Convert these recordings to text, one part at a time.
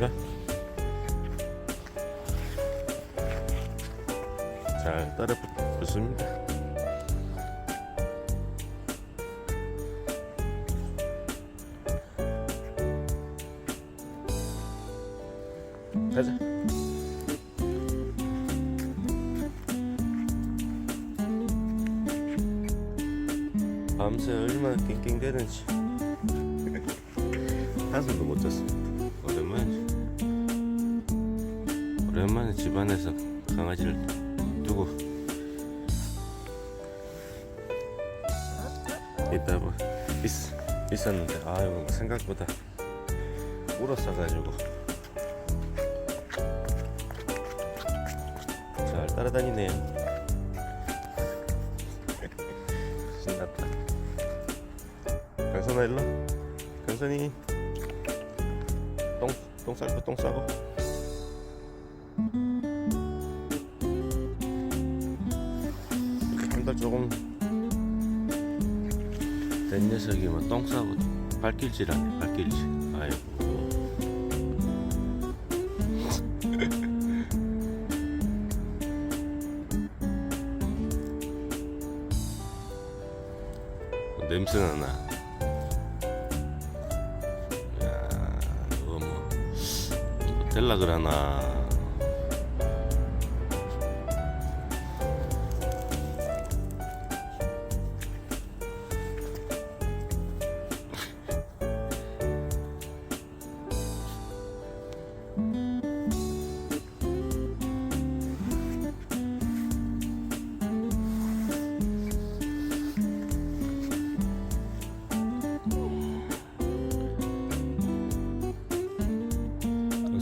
감사 잘 따라 붙습니다. 가자. 밤새 얼마나 낑낑대는지 한숨도 못 잤습니다. 오랜만에 오랜만에 집안에서 강아지를 있다 뭐. 있, 있었는데. 아유 생각보다 울었어가지고. 잘 따라다니네요 신났다. 강선아 일로 강선이. 똥, 똥 싸고 똥 싸고. 한달 조금 된 녀석이 뭐똥 싸고 발길질하네 발길질. 아이고. 냄새나 나. 야, 이거 뭐 될라 그러나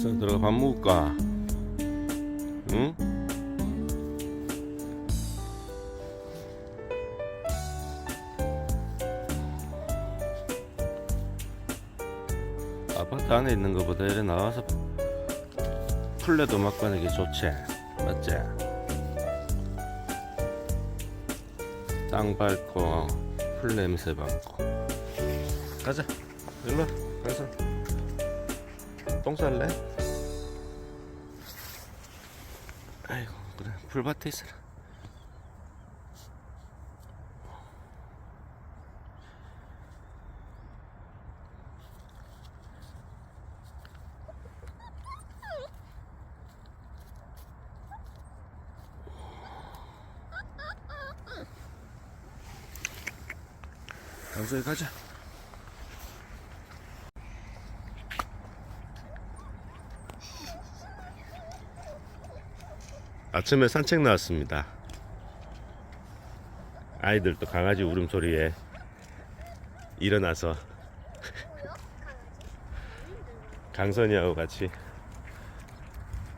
그래서 들어가 밥 먹을까? 응? 아파트 안에 있는 것보다 이래 나와서 풀레도 맞고 하는 게 좋지 맞지? 땅 밟고 풀 냄새 맡고 가자 일로 와 가서 똥 쌀래? 아이고 그래. 풀밭에 있어라. 강소에 가자 아침에 산책 나왔습니다. 아이들도 강아지 울음소리에 일어나서 강선이하고 같이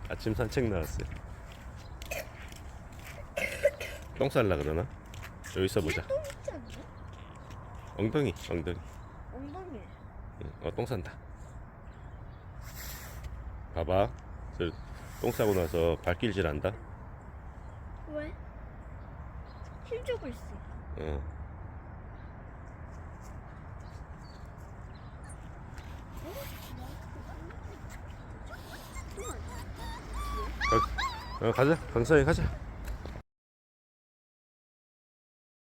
아침 산책 나왔어요. 똥 쌀라 그러나? 여기 있어 보자. 엉덩이, 엉덩이. 엉덩이. 응, 어, 똥 싼다. 봐봐. 저똥 싸고 나서 발길질 한다. 왜? 힘주고 있어. 어. 어, 가자. 강선이 가자.